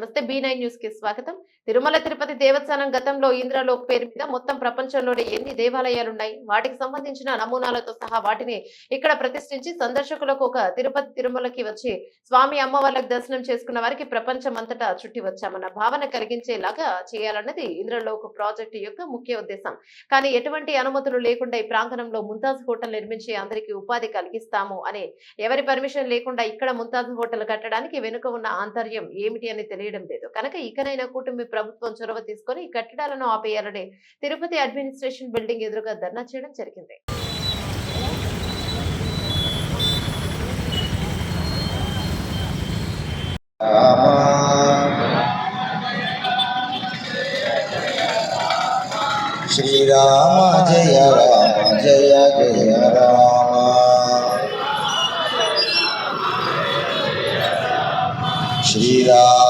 నమస్తే B nine న్యూస్కి స్వాగతం. తిరుమల తిరుపతి దేవస్థానం గతంలో ఇంద్రలోక్ పేరు మీద మొత్తం ప్రపంచంలోనే ఎన్ని దేవాలయాలున్నాయి వాటికి సంబంధించిన నమూనాలతో సహా వాటిని ఇక్కడ ప్రతిష్ఠించి సందర్శకులకు ఒక తిరుపతి తిరుమలకి వచ్చి స్వామి అమ్మవార్లకు దర్శనం చేసుకున్న వారికి ప్రపంచం అంతటా చుట్టి వచ్చామన్న భావన కలిగించేలాగా చేయాలన్నది ఇంద్రలోక్ ప్రాజెక్టు యొక్క ముఖ్య ఉద్దేశం. కానీ ఎటువంటి అనుమతులు లేకుండా ఈ ప్రాంగణంలో ముంతాజ్ హోటల్ నిర్మించి అందరికీ ఉపాధి కలిగిస్తాము అని ఎవరి పర్మిషన్ లేకుండా ఇక్కడ ముంతాజ్ హోటల్ కట్టడానికి వెనుక ఉన్న ఆంతర్యం ఏమిటి అని తెలియడం లేదు. కనుక ఇకనైనా కూటమి ప్రభుత్వం చొరవ తీసుకొని ఈ కట్టడాలను ఆపేయాలని తిరుపతి అడ్మినిస్ట్రేషన్ బిల్డింగ్ ఎదురుగా ధర్నా చేయడం జరిగింది. శ్రీరామ జయ రామ జయ జయ రామ. శ్రీరామ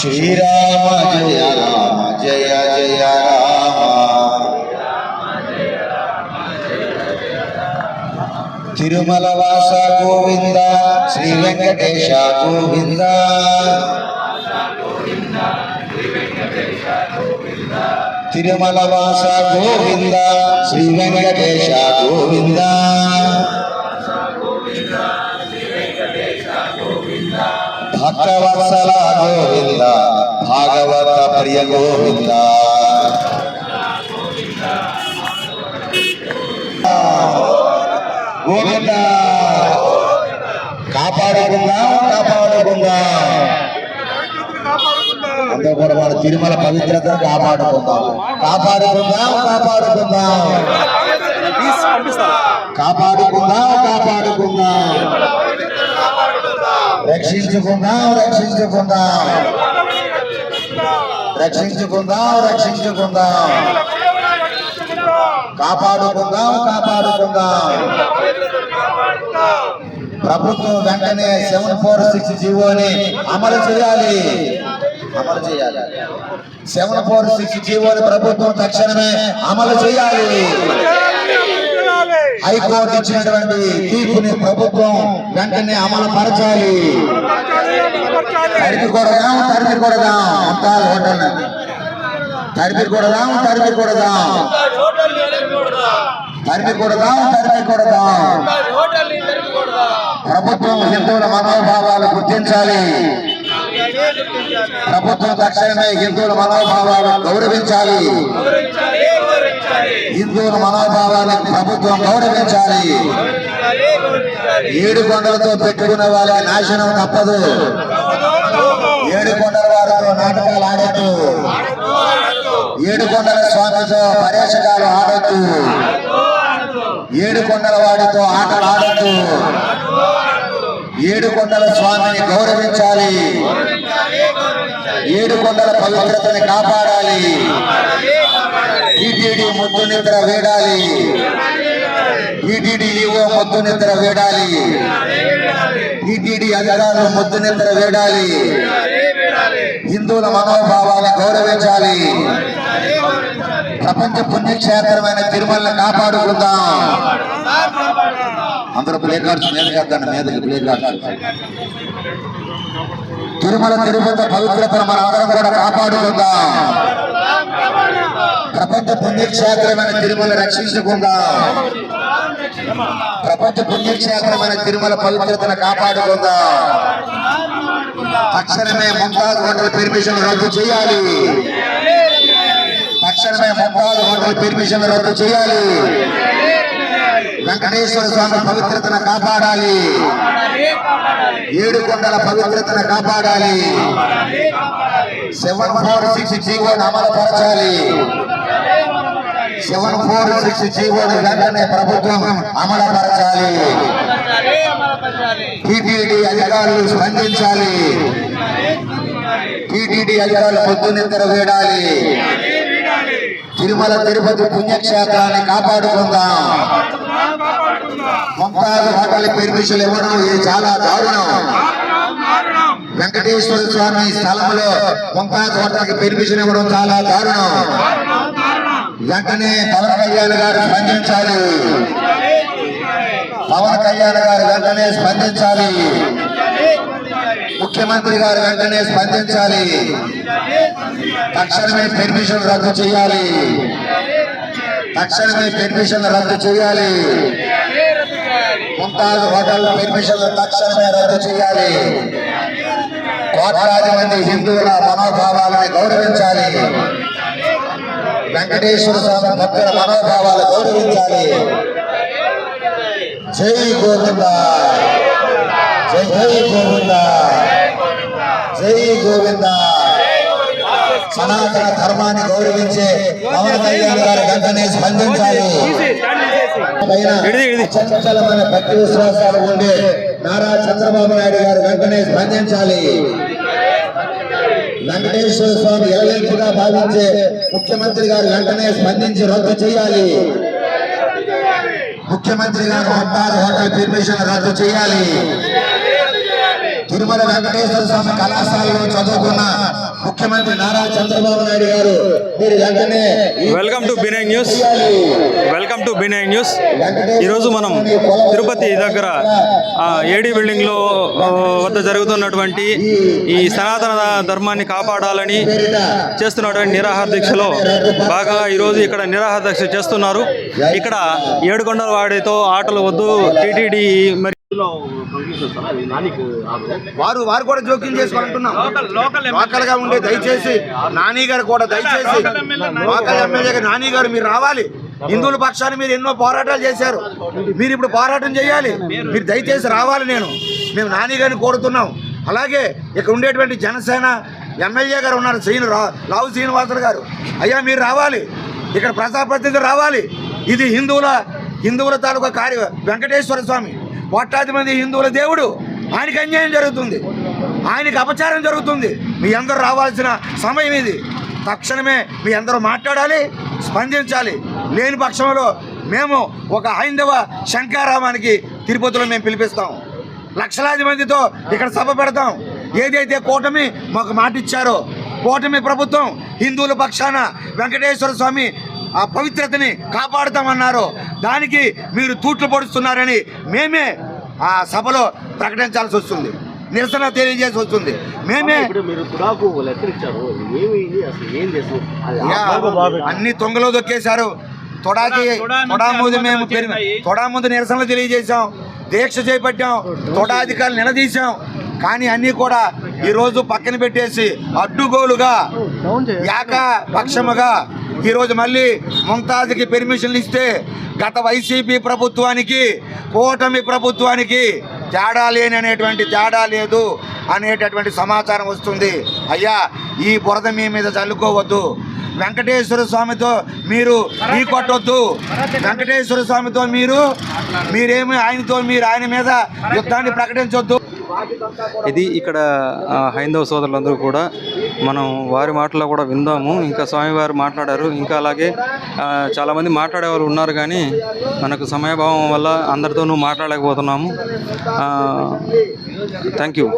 శ్రీరామ జయ రామ జయ జయ రామ. తిరుమల వాస గోవింద. శ్రీ వెంకటేశ గోవింద. తిరుమల వాస గోవింద. శ్రీ వెంకటేశ గోవిందా. భక్తవత్సల గోవింద భాగవత ప్రియ గోవింద గోవింద కాపాడుకుందాం కాపాడుకుందాం అంతా కూడా మన తిరుమల పవిత్రతను కాపాడుకుందాం కాపాడుకుందాం కాపాడుకుందాం కాపాడుకుందాం కాపాడుకుందాం రక్షించుకుందాం రక్షించుకుందాం. రక్షించుకుందాం రక్షించుకుందాం. కాపాడుకుందాం కాపాడుకుందాం. ప్రభుత్వం వెంటనే సెవెన్ ఫోర్ సిక్స్ జీవోని అమలు చేయాలి. అమలు చేయాలి. సెవెన్ ఫోర్ సిక్స్ జీవోని ప్రభుత్వం తక్షణమే అమలు చేయాలి. హైకోర్టు ఇచ్చినటువంటి తీర్పుని ప్రభుత్వం వెంటనే అమలు పరచాలి తరిమి కొడదాం తరిమి కొడదాం అంతా హోటల్ తరిమి కొడదాం తరిమి కొడదాం తరిమి కొడదాం తరిమి కొడదాం ప్రభుత్వం హిందువుల మనోభావాలు గుర్తించాలి ప్రభుత్వం తక్షణమే హిందువుల మనోభావాలను గౌరవించాలి హిందువుల మనోభావాలను ప్రభుత్వం గౌరవించాలి ఏడు కొండలతో పెట్టుకున్న వాళ్ళకి నాశనం తప్పదు ఏడు కొండల వారితో నాటకాలు ఆడొద్దు. ఏడు కొండల స్వామితో పరేషకాలు ఆడద్దు. ఏడు కొండల వాడితో ఆటలు ఆడద్దు. ఏడు కొండల స్వామిని గౌరవించాలి. ఏడు కొండల పవిత్రతని కాపాడాలి. టీటీడీ ముద్దు నిద్ర వేడాలి. టీటీడీ ఈవో ముద్దు నిద్ర వేడాలి. టీటీడీ అధికారులు ముద్దు నిద్ర వేడాలి. హిందువుల మనోభావాలను గౌరవించాలి. ప్రపంచ పుణ్యక్షేత్రమైన తిరుమలని కాపాడుకుందాం. అందరూ ప్లే కార్డ్స్ మీద వద్దండి మీదకి ప్లే కార్డ్స్. తిరుమల తిరుపతి పవిత్రతను మన అందరం కూడా కాపాడుకుందాం. ప్రపంచ పుణ్యక్షేత్రమైన తిరుమల రక్షించుకుందాం. ప్రపంచ పుణ్యక్షేత్రమైన తిరుమల పవిత్రతను కాపాడుకుందాం. తక్షణమే ముంతాజ్ హోటల్ పెర్మిషన్ రద్దు చేయాలి. తక్షణమే ముంతాజ్ హోటల్ పెర్మిషన్ రద్దు చేయాలి. వెంకటేశ్వర స్వామి పవిత్రతను కాపాడాలి. ఏడు కొండల పవిత్రతను కాపాడాలి. సెవెన్ ఫోర్ సిక్స్ జీవోని అమలుపరచాలి. సెవెన్ ఫోర్ సిక్స్ జీవోని వెంటనే ప్రభుత్వం అమలుపరచాలి. టీటీడీ అధికారులు స్పందించాలి. టీటీడీ అధికారులు పొద్దునిద్ర వేడాలి. తిరుమల తిరుపతి పుణ్యక్షేత్రాన్ని కాపాడుకుందాం. ముంతాజ్ హోటల్ పెర్మిషన్ ఇవ్వడం ఇది చాలా దారుణం. వెంకటేశ్వర స్వామి స్థలంలో ముంతాజ్ హోటల్కి పెర్మిషన్ ఇవ్వడం చాలా దారుణం. వెంటనే పవన్ కళ్యాణ్ గారు స్పందించాలి. పవన్ కళ్యాణ్ గారు వెంటనే స్పందించాలి. ముఖ్యమంత్రి గారు వెంటనే స్పందించాలి. తక్షణమే పెర్మిషన్ రద్దు చేయాలి. తక్షణమే పెర్మిషన్ రద్దు చేయాలి. ముంతాజ్ హోటల్ పెర్మిషన్ తక్షణమే రద్దు చేయాలి. కోట్లాది మంది హిందువుల మనోభావాలను గౌరవించాలి. వెంకటేశ్వర స్వామి భక్తుల మనోభావాలు గౌరవించాలి. జై గోవింద. జై జై గోవింద. జై గోవింద. సనాతన ధర్మాన్ని గౌరవించే పవన్ కళ్యాణ్ గారు వెంటనే స్పందించాలి. పైన అచంచలమైన భక్తి విశ్వాసాలు ఉండే నారా చంద్రబాబు నాయుడు గారు వెంటనే స్పందించాలి. వెంకటేశ్వర స్వామి ఎలవేంపుగా భావించే ముఖ్యమంత్రి గారు వెంటనే స్పందించి రద్దు చేయాలి. ముఖ్యమంత్రి గారు మొత్తాలు హోటల్ పెర్మిషన్ రద్దు చేయాలి. తిరుమల వెంకటేశ్వర స్వామి కళాశాలలో చదువుకున్న ముఖ్యమంత్రి నారా చంద్రబాబు నాయుడు గారు. మీరు వెంటనే welcome to Binai news. Welcome to Binai news ఈరోజు మనం తిరుపతి దగ్గర ఏడీ బిల్డింగ్లో వద్ద జరుగుతున్నటువంటి ఈ సనాతన ధర్మాన్ని కాపాడాలని చేస్తున్నటువంటి నిరాహార దీక్షలో బాగా ఈరోజు ఇక్కడ నిరాహార దీక్ష చేస్తున్నారు. ఇక్కడ ఏడుకొండల వాడితో ఆటలు వద్దు. టీటీడీ మరి వారు వారు కూడా జోక్యం చేసుకోవాలంటున్నాం. లోకల్గా ఉండే దయచేసి నాని గారు కూడా దయచేసి లోకల్ ఎమ్మెల్యే గారు. నాని గారు మీరు రావాలి. హిందువుల పక్షాన్ని మీరు ఎన్నో పోరాటాలు చేశారు. మీరు ఇప్పుడు పోరాటం చేయాలి. మీరు దయచేసి రావాలి నేను. మేము నాని గారిని కోరుతున్నాం. అలాగే ఇక్కడ ఉండేటువంటి జనసేన ఎమ్మెల్యే గారు ఉన్నారు శ్రీను రా- లావు శ్రీనివాసులు గారు. అయ్యా మీరు రావాలి. ఇక్కడ ప్రజాప్రతినిధులు రావాలి. ఇది హిందువుల హిందువుల తాలూకా కార్య వెంకటేశ్వర స్వామి. కోట్లాది మంది హిందువుల దేవుడు. ఆయనకి అన్యాయం జరుగుతుంది. ఆయనకి అపచారం జరుగుతుంది. మీ అందరూ రావాల్సిన సమయం ఇది. తక్షణమే మీ అందరూ మాట్లాడాలి స్పందించాలి. లేని పక్షంలో మేము ఒక హైందవ శంకారామానికి తిరుపతిలో మేము పిలిపిస్తాం. లక్షలాది మందితో ఇక్కడ సభ పెడతాం. ఏదైతే కూటమి మాకు మాట ఇచ్చారో కూటమి ప్రభుత్వం హిందువుల పక్షాన వెంకటేశ్వర స్వామి ఆ పవిత్రతని కాపాడుతామన్నారు. దానికి మీరు తూట్లు పొడుస్తున్నారని మేమే ఆ సభలో ప్రకటించాల్సి వస్తుంది. నిరసన తెలియజేసి వస్తుంది. మేమే అన్ని తొంగలో దొక్కేశారు. తొడాకి తొడా ముందు మేము పెరి- తొడా ముందు నిరసనలు తెలియజేశాం. దీక్ష చేపట్టాం. తొడా అధికారులు నిలదీశాం. కానీ అన్నీ కూడా ఈ రోజు పక్కన పెట్టేసి అడ్డుగోలుగా ఏకపక్షముగా ఈ ఈరోజు మళ్ళీ ముంతాజ్కి పెర్మిషన్లు ఇస్తే గత వైసీపీ ప్రభుత్వానికి కూటమి ప్రభుత్వానికి తేడా లేని అనేటువంటి తేడా లేదు అనేటటువంటి సమాచారం వస్తుంది. అయ్యా ఈ బురద మీ మీద చల్లుకోవద్దు. వెంకటేశ్వర స్వామితో మీరు ఈ కొట్టొద్దు. వెంకటేశ్వర స్వామితో మీరు మీరేమి ఆయనతో మీరు ఆయన మీద యుద్ధాన్ని ప్రకటించొద్దు. ఇది ఇక్కడ హైందవ సోదరులందరూ కూడా మనం వారి మాటలో కూడా విందాము. ఇంకా స్వామివారు మాట్లాడారు. ఇంకా అలాగే చాలామంది మాట్లాడేవారు ఉన్నారు కానీ మనకు సమయభావం వల్ల అందరితోనూ మాట్లాడలేకపోతున్నాము. Thank you.